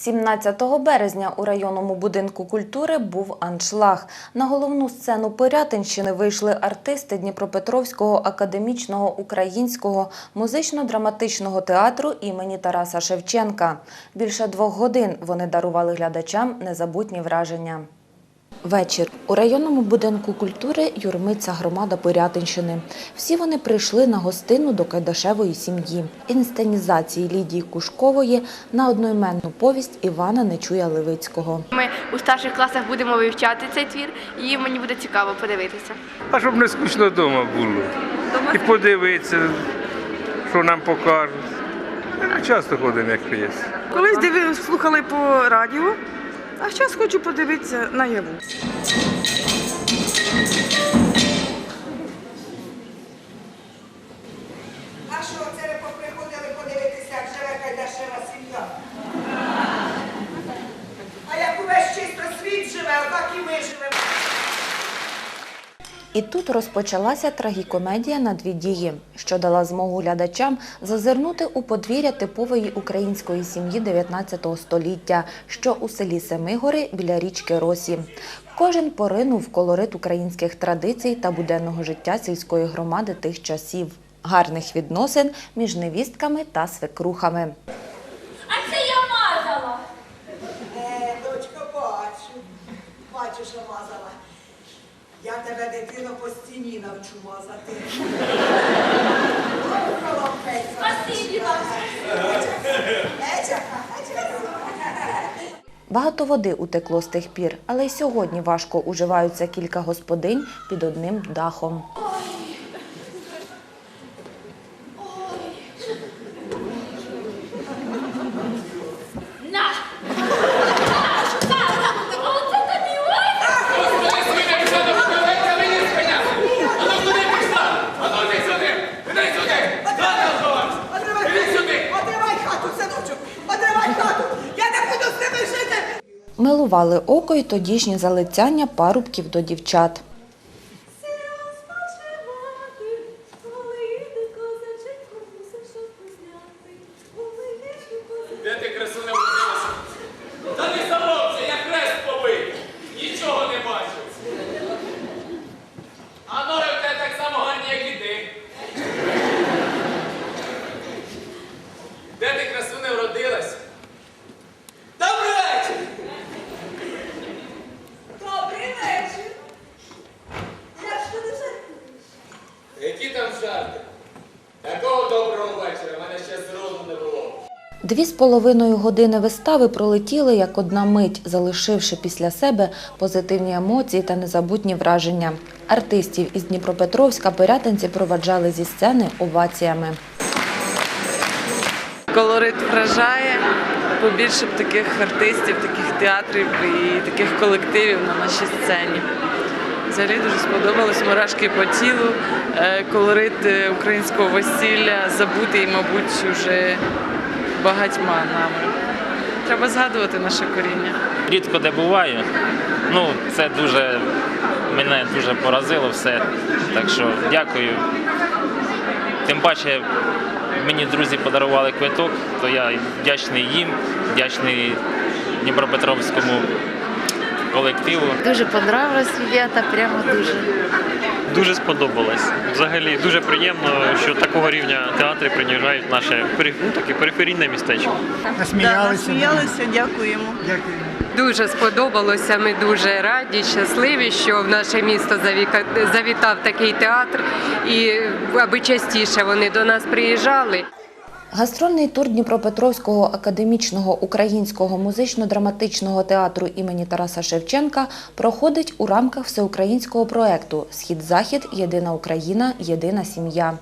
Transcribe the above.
17 березня у районному будинку культури був аншлаг. На головну сцену Пирятинщини вийшли артисти Дніпропетровського академічного українського музично-драматичного театру імені Тараса Шевченка. Більше двох годин вони дарували глядачам незабутні враження. Вечір у районному будинку культури юрмиться громада Пирятинщини. Всі вони прийшли на гостину до Кайдашевої сім'ї. Інсценізації Лідії Кушкової на одноіменну повість Івана Нечуя Левицького. Ми у старших класах будемо вивчати цей твір, і мені буде цікаво подивитися. А щоб не скучно вдома було. І подивитися, що нам покажуть. Ми часто ходимо, як є. Колись дивив, слухали по радіо, а зараз хочу подивитися наяву. І тут розпочалася трагікомедія на дві дії, що дала змогу глядачам зазирнути у подвір'я типової української сім'ї 19 століття, що у селі Семигори біля річки Росі. Кожен поринув в колорит українських традицій та буденного життя сільської громади тих часів, гарних відносин між невістками та свекрухами. А це я мазала. Е, дочко, бачу. Бачу, що мазала. Я тебе, дитино, по стіні навчу мазати. Спасибі вам. Багато води утекло з тих пір, але й сьогодні важко уживаються кілька господинь під одним дахом. Милували око й тодішні залицяння парубків до дівчат. Де ти не вродилася? Та не соромся, я хрест побив. Нічого не бачив. А ноги в тебе так само гарні, як і ти. Де ти красу не вродилась? Добрий вечір! Добрий вечір. Я ж не жартую. Які там? Такого доброго вечора мене ще зроду не було. Дві з половиною години вистави пролетіли як одна мить, залишивши після себе позитивні емоції та незабутні враження. Артистів із Дніпропетровська пирятинці проваджали зі сцени оваціями. Колорит вражає, побільше б таких артистів, таких театрів і таких колективів на нашій сцені. Взагалі дуже сподобалось мурашки по тілу, е, колорит е, українського весілля забутий, мабуть, вже багатьма нами. Треба згадувати наше коріння. рідко де буваю. Ну, це дуже мене дуже поразило все. Так що дякую. Тим паче мені друзі подарували квиток, то я вдячний їм, вдячний Дніпропетровському колективу. Дуже понравилось ребята, прямо дуже. Дуже сподобалось. Взагалі дуже приємно, що такого рівня театри приїжджають наше ну, таке периферійне містечко. Насміялися. Насміялися, дякуємо. Дуже сподобалося. Ми дуже раді, щасливі, що в наше місто завіка- завітав такий театр, і аби частіше вони до нас приїжджали. Гастрольний тур Дніпропетровського академічного українського музично-драматичного театру імені Тараса Шевченка проходить у рамках всеукраїнського проекту Схід-Захід Єдина Україна, Єдина сім'я.